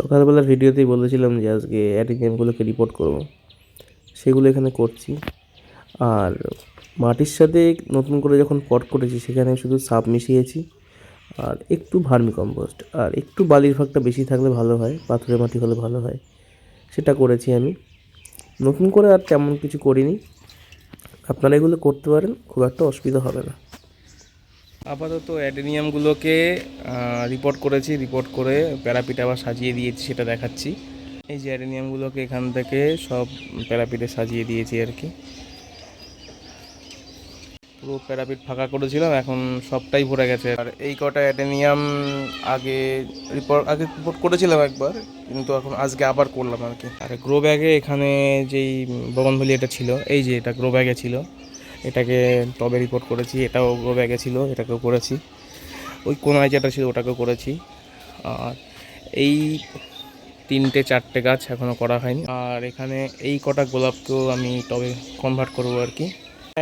সকালবেলার ভিডিওতেই বলেছিলাম যে আজকে অ্যাডিনিয়ামগুলোকে রিপোর্ট করব। সেগুলো এখানে করছি। আর মাটির সাথে নতুন করে যখন পট করেছি, সেখানে শুধু সাপ মিশিয়েছি। আর একটু ভার্মি কম্পোস্ট আর একটু বালির ভাগটা বেশি থাকলে ভালো হয়, পাথরের মাটি হলে ভালো হয়। সেটা করেছি আমি। নতুন করে আর তেমন কিছু করিনি। আপনারা এগুলো করতে পারেন, খুব একটা অসুবিধা হবে না। আপাতত অ্যাডেনিয়ামগুলোকে রিপোর্ট করেছি রিপোর্ট করে প্যারাপিট আবার সাজিয়ে দিয়েছি, সেটা দেখাচ্ছি। এই যে অ্যাডেনিয়ামগুলোকে এখান থেকে সব প্যারাপিটে সাজিয়ে দিয়েছি আর কি। পুরো প্যারাপিট ফাঁকা করেছিলাম, এখন সবটাই ভরে গেছে। আর এই কটা অ্যাডেনিয়াম আগে রিপোর্ট আগে রিপোর্ট করেছিলাম একবার, কিন্তু এখন আজকে আবার করলাম আর কি। আর গ্রো ব্যাগে এখানে যেই বগনভলি এটা ছিল, এই যে এটা গ্রো ব্যাগে ছিল এটাকে টবে রিপোর্ট করেছি, এটাও গ্রো ব্যাগে ছিল, এটাকেও করেছি। ওই কোনায় যেটা ছিল ওটাকেও করেছি। আর এই তিনটে চারটে গাছ এখনও করা হয়নি। আর এখানে এই কটা গোলাপকেও আমি টবে কনভার্ট করব আর কি।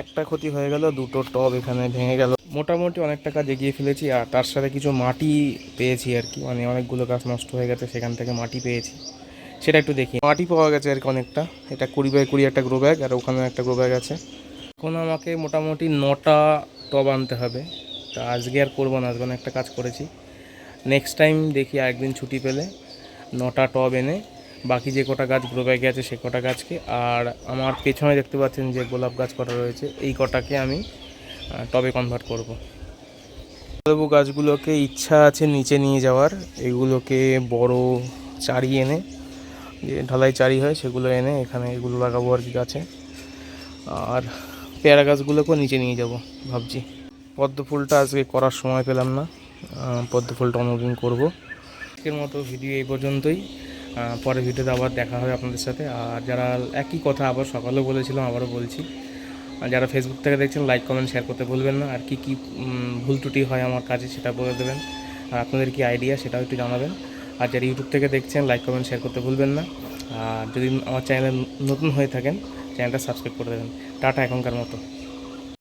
একটা ক্ষতি হয়ে গেল, দুটো টব এখানে ভেঙে গেল। মোটামুটি অনেকটা কাজ এগিয়ে ফেলেছি, আর তার সাথে কিছু মাটি পেয়েছি আর কি। মানে অনেকগুলো গাছ নষ্ট হয়ে গেছে, সেখান থেকে মাটি পেয়েছি। সেটা একটু দেখি। মাটি পাওয়া গেছে আর কি অনেকটা। এটা কুড়ি বাই কুড়ি একটা গ্রো ব্যাগ আর ওখানে একটা গ্রো ব্যাগ আছে। এখন আমাকে মোটামুটি নটা টব আনতে হবে। তা আজকে আর করব না, আজকে একটা কাজ করেছি। নেক্সট টাইম দেখি একদিন ছুটি পেলে নটা টব এনে বাকি যে কটা গাছ গ্রো ব্যাগে আছে সে কটা গাছকে আর আমার পেছনে দেখতে পাচ্ছেন যে গোলাপ গাছ কটা রয়েছে, এই কটাকে আমি টবে কনভার্ট করব। লেবু গাছগুলোকে ইচ্ছা আছে নিচে নিয়ে যাওয়ার, এগুলোকে বড় চারি এনে, যে ঢালাই চারি হয় সেগুলো এনে এখানে এগুলো লাগাবো আর কি গাছে। আর পেয়ারা গাছগুলোকেও নিচে নিয়ে যাব, ভাবছি। পদ্ম ফুলটা আজকে করার সময় পেলাম না পদ্ম ফুলটা অন্যদিন করব। আজকের মতো ভিডিও এই পর্যন্তই পরের ভিডিওতে আবার দেখা হবে আপনাদের সাথে। আর যারা একই কথা আবার সকালেও বলেছিলাম, আবারও বলছি। আর যারা ফেসবুক থেকে দেখছেন লাইক কমেন্ট শেয়ার করতে ভুলবেন না। আর কি কি ভুল ত্রুটি হয় আমার কাজে সেটা বলে দেবেন। আর আপনাদের কি আইডিয়া সেটাও একটু জানাবেন। আর যারা ইউটিউব থেকে দেখছেন লাইক কমেন্ট শেয়ার করতে ভুলবেন না। আর যদি আমার চ্যানেলে নতুন হয়ে থাকেন চ্যানেলটা সাবস্ক্রাইব করে দেবেন। টাটা এখনকার মতো।